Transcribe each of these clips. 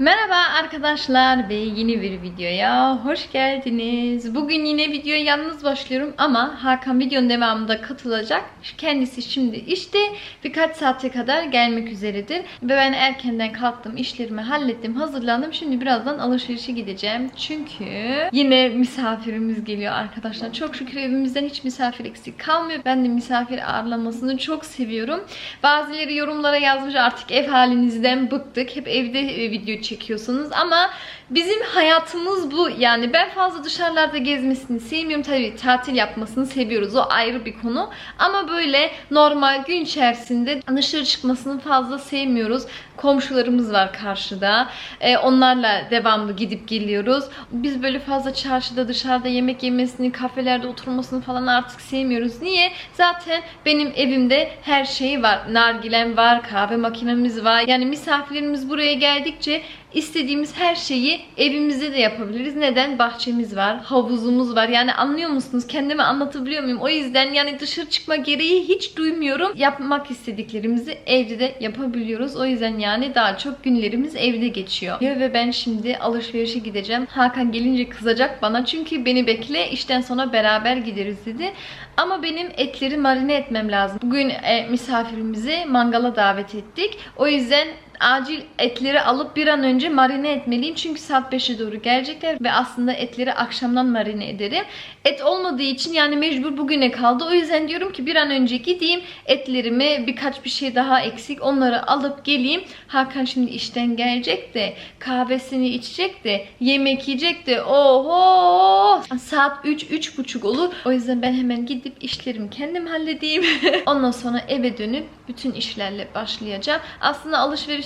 Merhaba arkadaşlar ve yeni bir videoya hoş geldiniz. Bugün yine videoya yalnız başlıyorum ama Hakan videonun devamında katılacak. Kendisi şimdi işte birkaç saate kadar gelmek üzeredir. Ve ben erkenden kalktım, işlerimi hallettim, hazırlandım. Şimdi birazdan alışverişe gideceğim. Çünkü yine misafirimiz geliyor arkadaşlar. Çok şükür evimizden hiç misafir eksik kalmıyor. Ben de misafir ağırlamasını çok seviyorum. Bazıları yorumlara yazmış artık ev halinizden bıktık. Hep evde e, video çekiyorsunuz ama bizim hayatımız bu. Yani ben fazla dışarılarda gezmesini sevmiyorum. Tabii tatil yapmasını seviyoruz. O ayrı bir konu. Ama böyle normal gün içerisinde dışarı çıkmasını fazla sevmiyoruz. Komşularımız var karşıda. Ee, onlarla devamlı gidip geliyoruz. Biz böyle fazla çarşıda dışarıda yemek yemesini, kafelerde oturmasını falan artık sevmiyoruz. Niye? Zaten benim evimde her şey var. Nargilem var, kahve makinemiz var. Yani misafirlerimiz buraya geldikçe istediğimiz her şeyi evimizde de yapabiliriz. Neden? Bahçemiz var, havuzumuz var. Yani anlıyor musunuz? Kendimi anlatabiliyor muyum? O yüzden yani dışarı çıkma gereği hiç duymuyorum. Yapmak istediklerimizi evde de yapabiliyoruz. O yüzden yani daha çok günlerimiz evde geçiyor. Ya Ve ben şimdi alışverişe gideceğim. Hakan gelince kızacak bana. Çünkü beni bekle işten sonra beraber gideriz dedi. Ama benim etleri marine etmem lazım. Bugün e, misafirimizi mangala davet ettik. O yüzden acil etleri alıp bir an önce marine etmeliyim. Çünkü saat 5'e doğru gelecekler ve aslında etleri akşamdan marine ederim. Et olmadığı için yani mecbur bugüne kaldı. O yüzden diyorum ki bir an önce gideyim. Etlerimi birkaç bir şey daha eksik onları alıp geleyim. Hakan şimdi işten gelecek de kahvesini içecek de yemek yiyecek de oho saat 3 üç buçuk olur. O yüzden ben hemen gidip işlerimi kendim halledeyim. Ondan sonra eve dönüp bütün işlerle başlayacağım. Aslında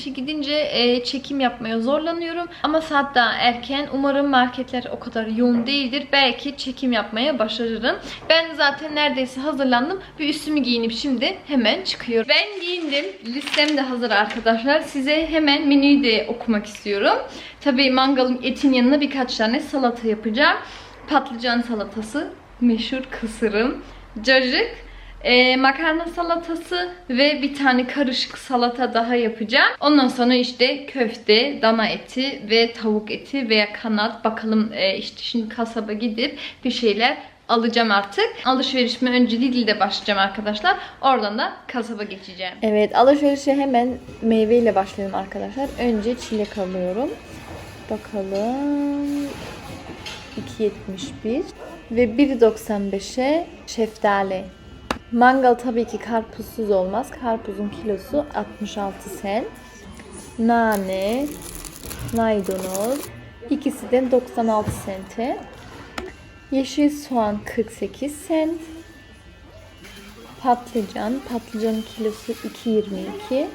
alışverişe gidince e, çekim yapmaya zorlanıyorum. Ama saat daha erken. Umarım marketler o kadar yoğun değildir. Belki çekim yapmaya başarırım. Ben zaten neredeyse hazırlandım. Bir üstümü giyinip şimdi hemen çıkıyorum. Ben giyindim. Listem de hazır arkadaşlar. Size hemen menüyü de okumak istiyorum. Tabii mangalın etin yanına birkaç tane salata yapacağım. Patlıcan salatası, meşhur kısırım, cacık, e, makarna salatası ve bir tane karışık salata daha yapacağım. Ondan sonra işte köfte, dana eti ve tavuk eti veya kanat. Bakalım e, işte şimdi kasaba gidip bir şeyler alacağım artık. Alışverişime önce Lidl'de başlayacağım arkadaşlar. Oradan da kasaba geçeceğim. Evet alışverişe hemen meyveyle başlayalım arkadaşlar. Önce çilek alıyorum. Bakalım. 2.71 ve 1.95'e şeftali. Mangal tabii ki karpuzsuz olmaz. Karpuzun kilosu 66 sen. Nane, maydanoz. İkisi de 96 sente. Yeşil soğan 48 sent. Patlıcan, patlıcanın kilosu 2.22.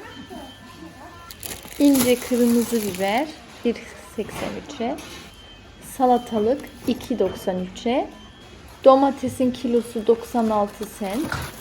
İnce kırmızı biber 1.83'e. Salatalık 2.93'e. Domatesin kilosu 96 sent.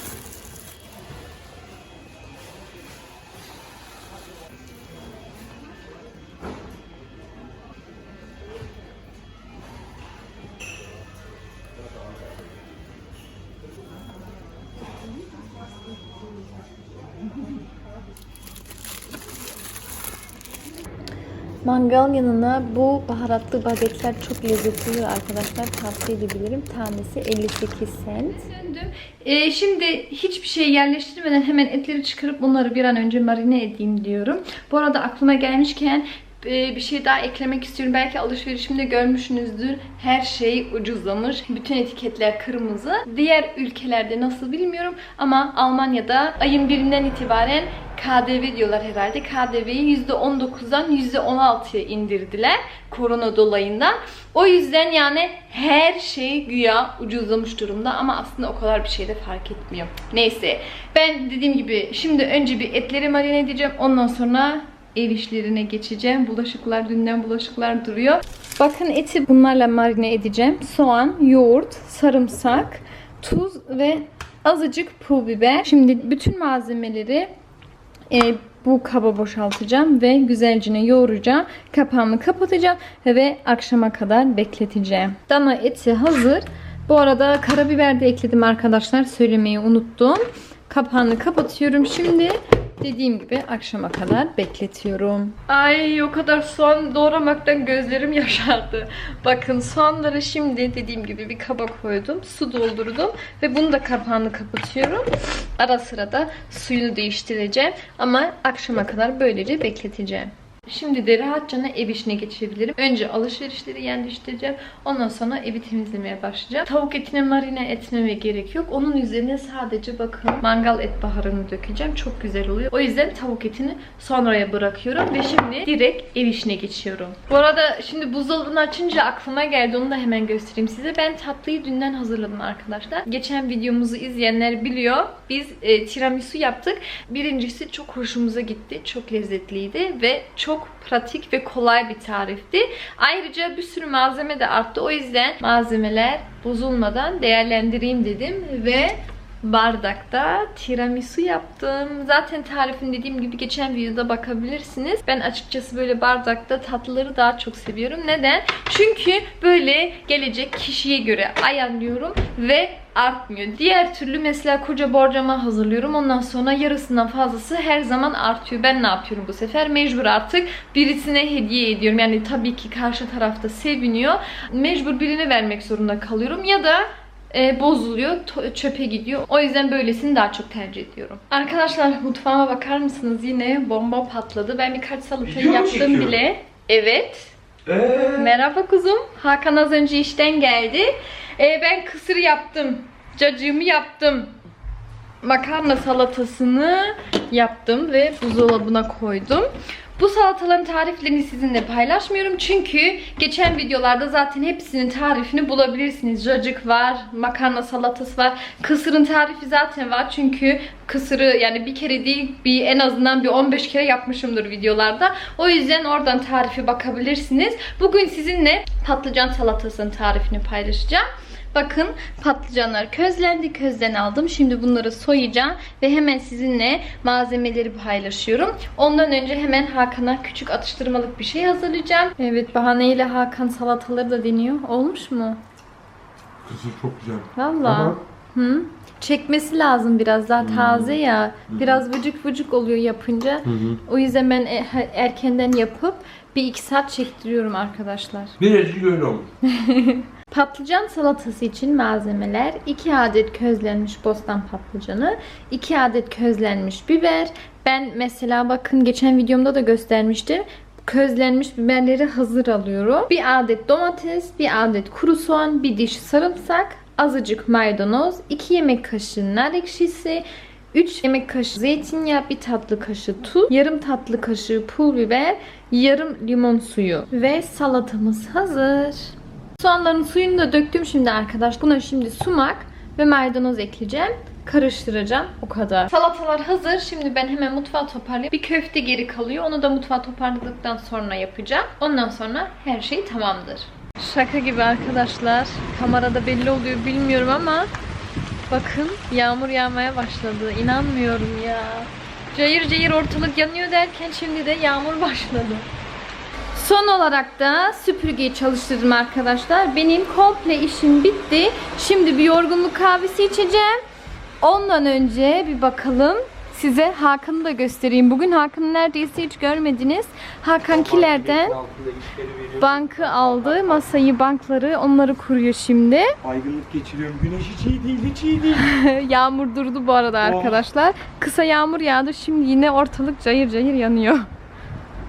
Mangal yanına bu baharatlı bagetler çok lezzetli oluyor arkadaşlar. Tavsiye edebilirim. Tanesi 58 cent. Döndüm. Ee, şimdi hiçbir şey yerleştirmeden hemen etleri çıkarıp bunları bir an önce marine edeyim diyorum. Bu arada aklıma gelmişken bir şey daha eklemek istiyorum. Belki alışverişimde görmüşsünüzdür. Her şey ucuzlamış. Bütün etiketler kırmızı. Diğer ülkelerde nasıl bilmiyorum ama Almanya'da ayın birinden itibaren KDV diyorlar herhalde. KDV'yi %19'dan %16'ya indirdiler. Korona dolayından. O yüzden yani her şey güya ucuzlamış durumda ama aslında o kadar bir şey de fark etmiyor. Neyse. Ben dediğim gibi şimdi önce bir etleri marine edeceğim. Ondan sonra ev işlerine geçeceğim. Bulaşıklar, dünden bulaşıklar duruyor. Bakın eti bunlarla marine edeceğim. Soğan, yoğurt, sarımsak, tuz ve azıcık pul biber. Şimdi bütün malzemeleri e, bu kaba boşaltacağım ve güzelce yoğuracağım. Kapağımı kapatacağım ve akşama kadar bekleteceğim. Dana eti hazır. Bu arada karabiber de ekledim arkadaşlar. Söylemeyi unuttum. Kapağını kapatıyorum. Şimdi Dediğim gibi akşama kadar bekletiyorum. Ay o kadar soğan doğramaktan gözlerim yaşardı. Bakın soğanları şimdi dediğim gibi bir kaba koydum. Su doldurdum ve bunu da kapağını kapatıyorum. Ara sıra da suyunu değiştireceğim. Ama akşama kadar böylece bekleteceğim. Şimdi de rahatça ev işine geçebilirim. Önce alışverişleri yerleştireceğim. Ondan sonra evi temizlemeye başlayacağım. Tavuk etine marine etmeme gerek yok. Onun üzerine sadece bakın mangal et baharını dökeceğim. Çok güzel oluyor. O yüzden tavuk etini sonraya bırakıyorum. Ve şimdi direkt ev işine geçiyorum. Bu arada şimdi buzdolabını açınca aklıma geldi. Onu da hemen göstereyim size. Ben tatlıyı dünden hazırladım arkadaşlar. Geçen videomuzu izleyenler biliyor. Biz e, tiramisu yaptık. Birincisi çok hoşumuza gitti. Çok lezzetliydi ve çok pratik ve kolay bir tarifti. Ayrıca bir sürü malzeme de arttı. O yüzden malzemeler bozulmadan değerlendireyim dedim ve bardakta tiramisu yaptım. Zaten tarifini dediğim gibi geçen videoda bakabilirsiniz. Ben açıkçası böyle bardakta tatlıları daha çok seviyorum. Neden? Çünkü böyle gelecek kişiye göre ayarlıyorum ve artmıyor. Diğer türlü mesela koca borcama hazırlıyorum. Ondan sonra yarısından fazlası her zaman artıyor. Ben ne yapıyorum bu sefer? Mecbur artık birisine hediye ediyorum. Yani tabii ki karşı tarafta seviniyor. Mecbur birine vermek zorunda kalıyorum. Ya da e, bozuluyor, çöpe gidiyor. O yüzden böylesini daha çok tercih ediyorum. Arkadaşlar mutfağıma bakar mısınız? Yine bomba patladı. Ben birkaç salatayı Video yaptım bile. Evet. Eee? Merhaba kuzum. Hakan az önce işten geldi. Ee, ben kısır yaptım. Cacığımı yaptım. Makarna salatasını yaptım ve buzdolabına koydum. Bu salataların tariflerini sizinle paylaşmıyorum çünkü geçen videolarda zaten hepsinin tarifini bulabilirsiniz. Cacık var, makarna salatası var. Kısırın tarifi zaten var çünkü kısırı yani bir kere değil bir en azından bir 15 kere yapmışımdır videolarda. O yüzden oradan tarifi bakabilirsiniz. Bugün sizinle patlıcan salatasının tarifini paylaşacağım. Bakın patlıcanlar közlendi. Közden aldım. Şimdi bunları soyacağım ve hemen sizinle malzemeleri paylaşıyorum. Ondan önce hemen Hakan'a küçük atıştırmalık bir şey hazırlayacağım. Evet bahaneyle Hakan salataları da deniyor. Olmuş mu? Kısır çok güzel. Valla. Hı? Çekmesi lazım biraz daha taze ya. Biraz vıcık vıcık oluyor yapınca. Hı hı. O yüzden ben e- erkenden yapıp bir iki saat çektiriyorum arkadaşlar. Birazcık öyle olmuş. Patlıcan salatası için malzemeler 2 adet közlenmiş bostan patlıcanı, 2 adet közlenmiş biber. Ben mesela bakın geçen videomda da göstermiştim. Közlenmiş biberleri hazır alıyorum. Bir adet domates, bir adet kuru soğan, bir diş sarımsak, azıcık maydanoz, 2 yemek kaşığı nar ekşisi, 3 yemek kaşığı zeytinyağı, bir tatlı kaşığı tuz, yarım tatlı kaşığı pul biber, yarım limon suyu ve salatamız hazır. Soğanların suyunu da döktüm şimdi arkadaş. Buna şimdi sumak ve maydanoz ekleyeceğim. Karıştıracağım. O kadar. Salatalar hazır. Şimdi ben hemen mutfağı toparlayayım. Bir köfte geri kalıyor. Onu da mutfağı toparladıktan sonra yapacağım. Ondan sonra her şey tamamdır. Şaka gibi arkadaşlar. Kamerada belli oluyor bilmiyorum ama bakın yağmur yağmaya başladı. İnanmıyorum ya. Cayır cayır ortalık yanıyor derken şimdi de yağmur başladı. Son olarak da süpürgeyi çalıştırdım arkadaşlar. Benim komple işim bitti. Şimdi bir yorgunluk kahvesi içeceğim. Ondan önce bir bakalım. Size Hakan'ı da göstereyim. Bugün Hakan'ı neredeyse hiç görmediniz. Hakankilerden bankı aldı. Masayı, bankları onları kuruyor şimdi. Baygınlık geçiriyorum. Güneş hiç iyi değil, hiç iyi değil. yağmur durdu bu arada arkadaşlar. Kısa yağmur yağdı. Şimdi yine ortalık cayır cayır yanıyor.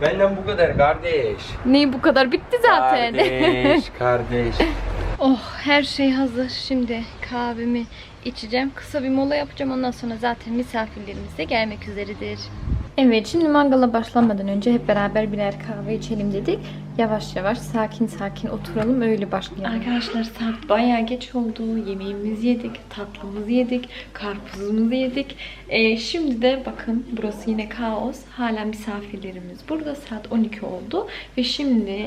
Benden bu kadar kardeş. Neyi bu kadar bitti zaten. Kardeş, kardeş. Oh her şey hazır. Şimdi kahvemi içeceğim. Kısa bir mola yapacağım. Ondan sonra zaten misafirlerimiz de gelmek üzeredir. Evet şimdi mangala başlamadan önce hep beraber birer kahve içelim dedik. Yavaş yavaş sakin sakin oturalım öyle başlayalım. Arkadaşlar saat bayağı geç oldu. Yemeğimizi yedik, tatlımızı yedik, karpuzumuzu yedik. Ee, şimdi de bakın burası yine kaos. Hala misafirlerimiz burada. Saat 12 oldu. Ve şimdi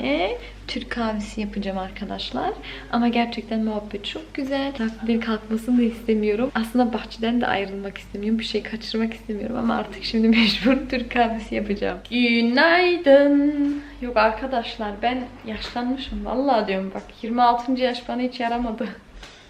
Türk kahvesi yapacağım arkadaşlar. Ama gerçekten muhabbet çok güzel. Takvimin kalkmasını da istemiyorum. Aslında bahçeden de ayrılmak istemiyorum. Bir şey kaçırmak istemiyorum ama artık şimdi mecbur Türk kahvesi yapacağım. Günaydın. Yok arkadaşlar ben yaşlanmışım. Vallahi diyorum bak 26. yaş bana hiç yaramadı.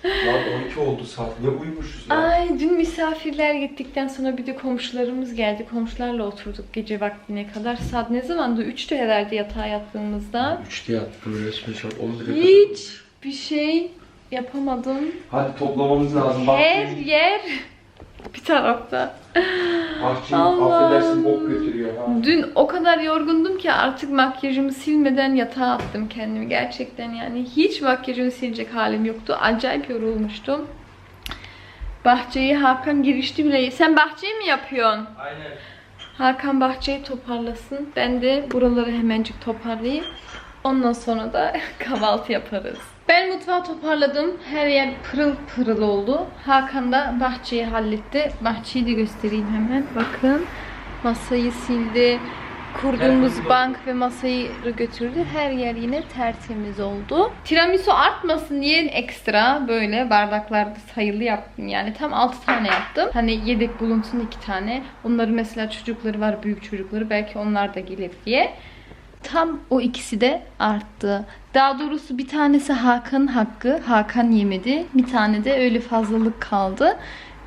Saat 12 oldu saat. Ne uyumuşuz ya? Ay dün misafirler gittikten sonra bir de komşularımız geldi. Komşularla oturduk gece vaktine kadar. Saat ne zamandı? 3'tü herhalde yatağa yattığımızda. 3'te yattım resmen saat 11'e Hiç bir şey yapamadım. Hadi toplamamız lazım. Her Bahçeyi, yer bir tarafta. Allah. affedersin bok götürüyor ha. Dün o kadar yorgundum ki artık makyajımı silmeden yatağa attım kendimi. Gerçekten yani hiç makyajımı silecek halim yoktu. Acayip yorulmuştum. Bahçeyi Hakan girişti bile. Sen bahçeyi mi yapıyorsun? Aynen. Hakan bahçeyi toparlasın. Ben de buraları hemencik toparlayayım. Ondan sonra da kahvaltı yaparız. Ben mutfağı toparladım. Her yer pırıl pırıl oldu. Hakan da bahçeyi halletti. Bahçeyi de göstereyim hemen. Bakın. Masayı sildi. Kurduğumuz bank ve masayı götürdü. Her yer yine tertemiz oldu. Tiramisu artmasın diye ekstra böyle bardaklarda sayılı yaptım. Yani tam 6 tane yaptım. Hani yedek bulunsun 2 tane. Onları mesela çocukları var, büyük çocukları. Belki onlar da gelir diye. Tam o ikisi de arttı. Daha doğrusu bir tanesi Hakan'ın hakkı. Hakan yemedi. Bir tane de öyle fazlalık kaldı.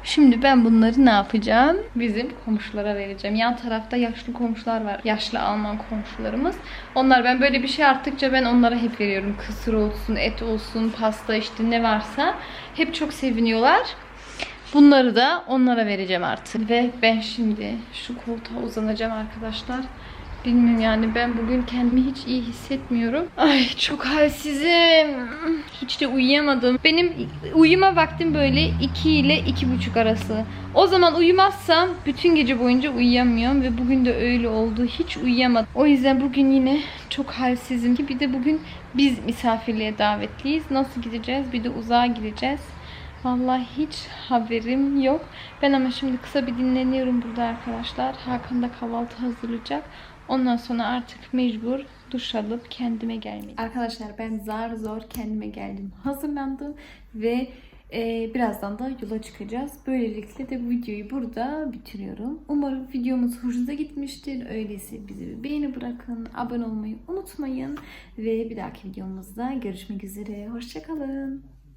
Şimdi ben bunları ne yapacağım? Bizim komşulara vereceğim. Yan tarafta yaşlı komşular var. Yaşlı Alman komşularımız. Onlar ben böyle bir şey arttıkça ben onlara hep veriyorum. Kısır olsun, et olsun, pasta işte ne varsa. Hep çok seviniyorlar. Bunları da onlara vereceğim artık. Ve ben şimdi şu koltuğa uzanacağım arkadaşlar. Bilmiyorum yani ben bugün kendimi hiç iyi hissetmiyorum. Ay çok halsizim. Hiç de uyuyamadım. Benim uyuma vaktim böyle 2 ile 2.30 arası. O zaman uyumazsam bütün gece boyunca uyuyamıyorum ve bugün de öyle oldu. Hiç uyuyamadım. O yüzden bugün yine çok halsizim. Bir de bugün biz misafirliğe davetliyiz. Nasıl gideceğiz? Bir de uzağa gideceğiz. Vallahi hiç haberim yok. Ben ama şimdi kısa bir dinleniyorum burada arkadaşlar. Hakan da kahvaltı hazırlayacak. Ondan sonra artık mecbur duş alıp kendime gelmeliyim. Arkadaşlar ben zar zor kendime geldim. Hazırlandım ve e, birazdan da yola çıkacağız. Böylelikle de bu videoyu burada bitiriyorum. Umarım videomuz hoşunuza gitmiştir. Öyleyse bizi bir beğeni bırakın. Abone olmayı unutmayın. Ve bir dahaki videomuzda görüşmek üzere. Hoşçakalın.